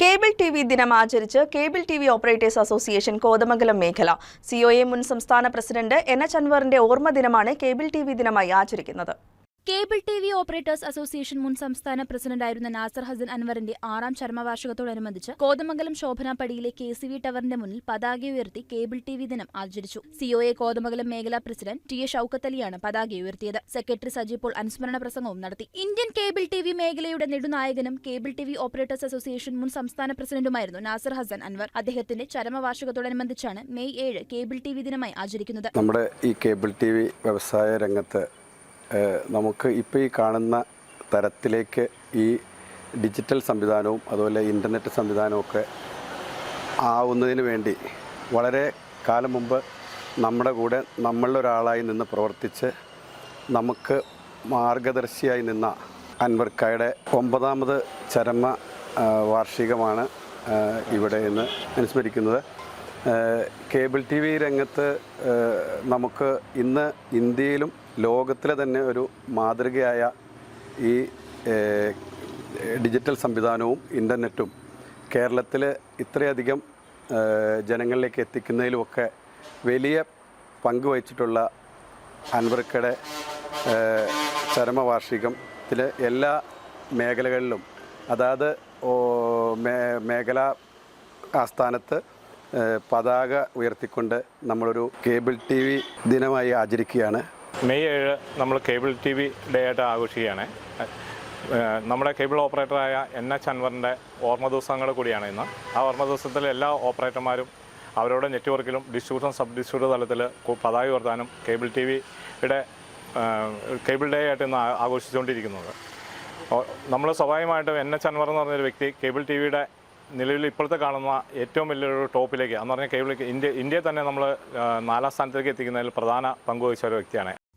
Cable T V ദിനം ആചരിച്ച് cable T V operators association Kothamangalam മേഖല. COA മുൻ സംസ്ഥാന പ്രസിഡന്റ് എൻ എച്ച് അൻവറിന്റെ ഓർമ്മ ദിനമാണ് കേബിൾ ടി വി ദിനമായി ആചരിക്കുന്നത്. Cable T V operators association മുൻ സംസ്ഥാന പ്രസിഡന്റായിരുന്ന നാസർ ഹസൻ അൻവറിന്റെ ആറാം ചരമവാർഷികത്തോടനുബന്ധിച്ച് കോതമംഗലം ശോഭനാപടിയിലെ കെ സി വി ടവറിന്റെ മുന്നിൽ പതാക ഉയർത്തി കേബിൾ ടി വി ദിനം ആചരിച്ചു. സിഒഎ കോതമംഗലം മേഖലാ പ്രസിഡന്റ് ടി എ ഷൌക്കത്ത് അലിയാണ് പതാക ഉയർത്തിയത്. സെക്രട്ടറി സജി പോൾ അനുസ്മരണ പ്രസംഗവും നടത്തി. ഇന്ത്യൻ കേബിൾ ടി വി മേഖലയുടെ നെടുനായകനും cable T V operators association മുൻ സംസ്ഥാന പ്രസിഡന്റുമായിരുന്നു നാസർ ഹസൻ അൻവർ. അദ്ദേഹത്തിന്റെ ചരമവാർഷികത്തോടനുബന്ധിച്ചാണ് മെയ് ഏഴ് കേബിൾ ടി വി ദിനമായി ആചരിക്കുന്നത്. നമ്മുടെ ഈ കേബിൾ ടി വി വ്യവസായ രംഗത്ത് നമുക്ക് ഇപ്പോൾ ഈ കാണുന്ന തരത്തിലേക്ക് ഈ ഡിജിറ്റൽ സംവിധാനവും അതുപോലെ ഇന്റർനെറ്റ് സംവിധാനവും ഒക്കെ ആവുന്നതിന് വേണ്ടി വളരെ കാലം മുമ്പ് നമ്മുടെ കൂടെ നമ്മളൊരാളായി നിന്ന് പ്രവർത്തിച്ച് നമുക്ക് മാർഗദർശിയായി നിന്ന അൻവർക്കായുടെ ഒമ്പതാമത് ചരമ വാർഷികമാണ് ഇവിടെ ഇന്ന് അനുസ്മരിക്കുന്നത്. കേബിൾ ടി വി രംഗത്ത് നമുക്ക് ഇന്ന് ഇന്ത്യയിലും ലോകത്തിലെ തന്നെ ഒരു മാതൃകയായ ഈ ഡിജിറ്റൽ സംവിധാനവും ഇന്റർനെറ്റും കേരളത്തിൽ ഇത്രയധികം ജനങ്ങളിലേക്ക് എത്തിക്കുന്നതിലുമൊക്കെ വലിയ പങ്ക് വഹിച്ചിട്ടുള്ള അൻവർക്കയുടെ ചരമവാർഷികത്തിൽ എല്ലാ മേഖലകളിലും അതായത് മേഖലാ ആസ്ഥാനത്ത് പതാക ഉയർത്തിക്കൊണ്ട് നമ്മളൊരു കേബിൾ ടി വി ദിനമായി ആചരിക്കുകയാണ്. മെയ് ഏഴ് നമ്മൾ കേബിൾ ടി വി ഡേ ആയിട്ട് ആഘോഷിക്കുകയാണ്. നമ്മുടെ കേബിൾ ഓപ്പറേറ്ററായ എൻ എച്ച് അൻവറിന്റെ ഓർമ്മ ദിവസങ്ങൾ കൂടിയാണ് ഇന്ന്. ആ ഓർമ്മ ദിവസത്തിൽ എല്ലാ ഓപ്പറേറ്റർമാരും അവരുടെ നെറ്റ്വർക്കിലും ഡിസ്ട്രിബ്യൂഷൻ സബ് ഡിസ്ട്രിബ്യൂട്ടർ തലത്തിൽ പതാക ഉയർത്താനും കേബിൾ ടി വിയുടെ കേബിൾ ഡേ ആയിട്ട് ഇന്ന് ആഘോഷിച്ചുകൊണ്ടിരിക്കുന്നത് നമ്മൾ സ്വാഭാവികമായിട്ടും എൻ എച്ച് അൻവർ എന്ന് പറഞ്ഞൊരു വ്യക്തി കേബിൾ ടി വിയുടെ നിലവിൽ ഇപ്പോഴത്തെ കാണുന്ന ഏറ്റവും വലിയൊരു ടോപ്പിലേക്ക് എന്ന് പറഞ്ഞാൽ കേബിൾ ഇന്ത്യ ഇന്ത്യയെ തന്നെ നമ്മൾ നാലാം സ്ഥാനത്തേക്ക് എത്തിക്കുന്നതിൽ പ്രധാന പങ്കുവഹിച്ച ഒരു വ്യക്തിയാണ്